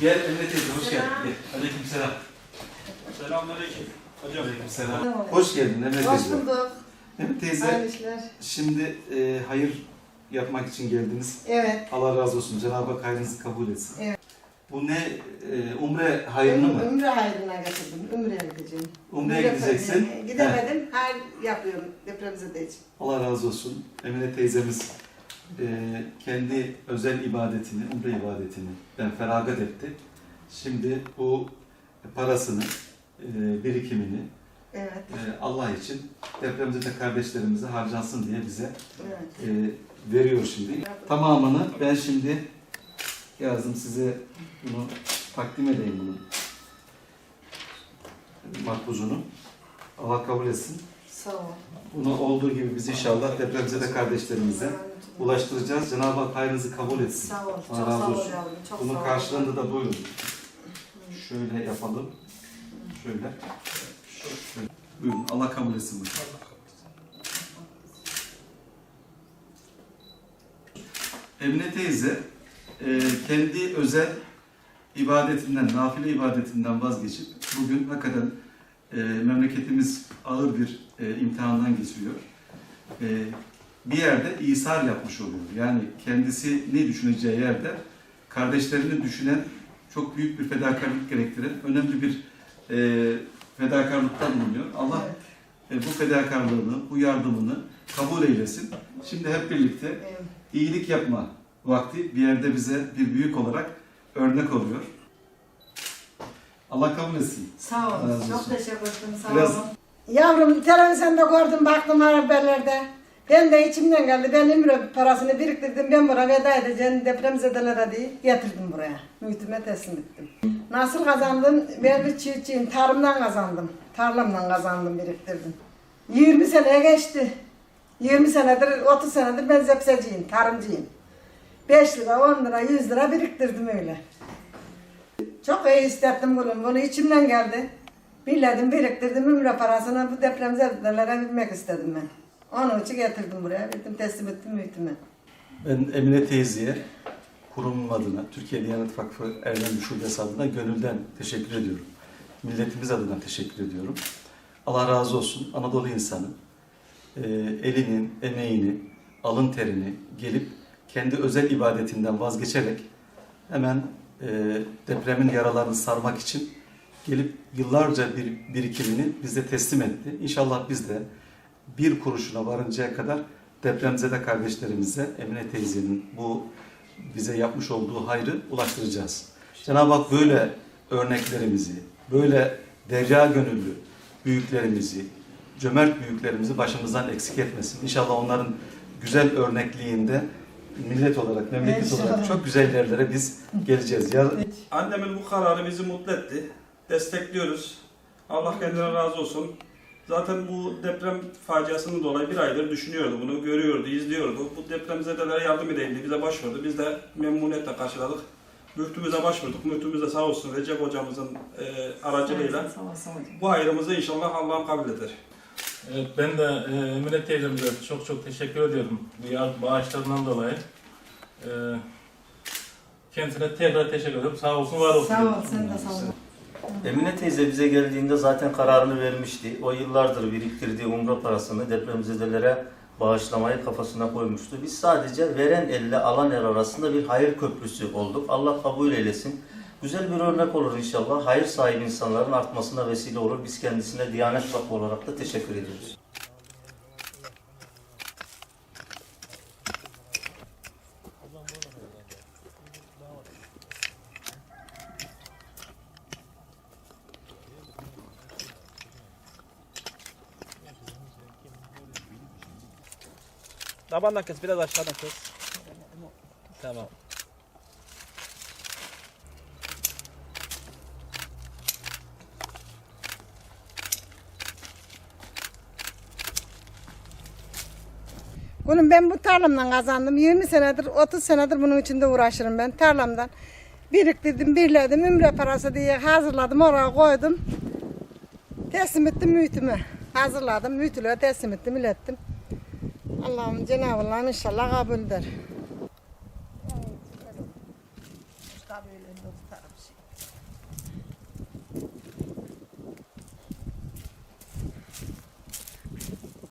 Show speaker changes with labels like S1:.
S1: Gel Emre teyze hoş geldin. Gel. Aleyküm selam.
S2: Selamünaleyküm. Hocam.
S1: Aleyküm selam. Hoş geldin Emre
S3: Hoş
S1: teyze.
S3: bulduk.
S1: Emre teyze
S3: Hayırlı işler.
S1: şimdi e, hayır yapmak için geldiniz.
S3: Evet.
S1: Allah razı olsun. Cenab-ı Hak hayrınızı kabul etsin.
S3: Evet.
S1: Bu ne? E, umre hayrını mı?
S3: Ümre hayrına getirdim. Ümre'ye gideceğim.
S1: Umre'ye gideceksin.
S3: hayrına Gidemedim. Hayır yapıyorum depremize için.
S1: Allah razı olsun. Emine teyzemiz e, kendi özel ibadetini, umre ibadetini ben feragat etti. Şimdi bu parasını, e, birikimini
S3: Evet.
S1: e, Allah için depremzede kardeşlerimize harcansın diye bize
S3: Evet.
S1: e, veriyor şimdi. Tamamını ben şimdi yazdım size bunu takdim edeyim bunu. Makbuzunu. Allah kabul etsin.
S3: Sağ ol.
S1: Bunu olduğu gibi biz inşallah depremzede kardeşlerimize ulaştıracağız. Cenab-ı Hak hayrınızı kabul etsin.
S3: Sağ ol. Çok
S1: Allah razı
S3: sağ ol
S1: olsun.
S3: yavrum. Çok
S1: Bunun
S3: sağ
S1: karşılığında da buyurun. Şöyle yapalım. Şöyle. Şöyle. Buyurun. Allah kabul etsin. bunu. Emine teyze e, kendi özel ibadetinden, nafile ibadetinden vazgeçip bugün hakikaten e, memleketimiz ağır bir e, imtihandan geçiyor. E, bir yerde İsar yapmış oluyor. Yani kendisi ne düşüneceği yerde kardeşlerini düşünen çok büyük bir fedakarlık gerektiren önemli bir e, fedakarlıktan bulunuyor. Allah e, bu fedakarlığını, bu yardımını kabul eylesin. Şimdi hep birlikte iyilik yapma vakti bir yerde bize bir büyük olarak örnek oluyor. Allah kabul etsin.
S3: Sağ ol.
S1: Allah razı
S3: Çok
S1: olsun.
S3: teşekkür ederim. Sağ
S1: Biraz-
S3: olun. Yavrum televizyonda gördüm baktım haberlerde. Ben de içimden geldi. Ben İmre parasını biriktirdim. Ben buraya veda edeceğim depremzedelere diye getirdim buraya. Mühtüme teslim ettim. Nasıl kazandım? Ben bir çiftçiyim. Tarımdan kazandım. Tarlamdan kazandım, biriktirdim. 20 seneye geçti. 20 senedir, 30 senedir ben zepseciyim, tarımcıyım. 5 lira, 10 lira, 100 lira biriktirdim öyle. Çok iyi hissettim bunu. Bunu içimden geldi. Biledim, biriktirdim. Ümre parasını bu depremzedelere vermek istedim ben. Onun için getirdim buraya. Verdim, teslim ettim mühtüme.
S1: Ben Emine teyzeye kurumum adına, Türkiye Diyanet Vakfı Erdem Şubesi adına gönülden teşekkür ediyorum. Milletimiz adına teşekkür ediyorum. Allah razı olsun Anadolu insanı e, elinin, emeğini, alın terini gelip kendi özel ibadetinden vazgeçerek hemen e, depremin yaralarını sarmak için gelip yıllarca bir birikimini bize teslim etti. İnşallah biz de bir kuruşuna varıncaya kadar depremzede kardeşlerimize Emine teyzenin bu bize yapmış olduğu hayrı ulaştıracağız. Cenab-ı Hak böyle örneklerimizi, böyle derya gönüllü büyüklerimizi, cömert büyüklerimizi başımızdan eksik etmesin. İnşallah onların güzel örnekliğinde millet olarak, memleket olarak
S3: İnşallah.
S1: çok güzel yerlere biz geleceğiz. Ya,
S2: Annemin bu kararı bizi mutlu etti. Destekliyoruz. Allah kendine razı olsun. Zaten bu deprem faciasının dolayı bir aydır düşünüyordu bunu, görüyordu, izliyordu. Bu depremzedelere yardım edeyim diye bize başvurdu. Biz de memnuniyetle karşıladık. Müftümüze başvurduk. Müftümüz de sağ olsun Recep hocamızın e, aracılığıyla
S3: Sağ olasın hocam.
S2: bu hayrımızı inşallah Allah'ım kabul eder.
S4: Evet, ben de e, Emine teyzemize çok çok teşekkür ediyorum bu yar- bağışlarından dolayı. E, kendisine tekrar teşekkür ediyorum. Sağ olsun, var olsun.
S3: Sağ ol, sen de sağ ol.
S5: Emine teyze bize geldiğinde zaten kararını vermişti. O yıllardır biriktirdiği umre parasını depremzedelere bağışlamayı kafasına koymuştu. Biz sadece veren elle alan el arasında bir hayır köprüsü olduk. Allah kabul eylesin. Güzel bir örnek olur inşallah. Hayır sahibi insanların artmasına vesile olur. Biz kendisine Diyanet Vakfı olarak da teşekkür ediyoruz.
S6: Tabandan kes, biraz aşağıdan kes. Tamam.
S3: Oğlum ben bu tarlamdan kazandım. 20 senedir, 30 senedir bunun içinde uğraşırım ben. Tarlamdan biriktirdim, birledim, ümre parası diye hazırladım, oraya koydum. Teslim ettim mühtüme. Hazırladım, mühtülüğe teslim ettim, ilettim. Allah'ım Cenab-ı Allah inşallah kabul eder. Tabii öyle tutarım şey.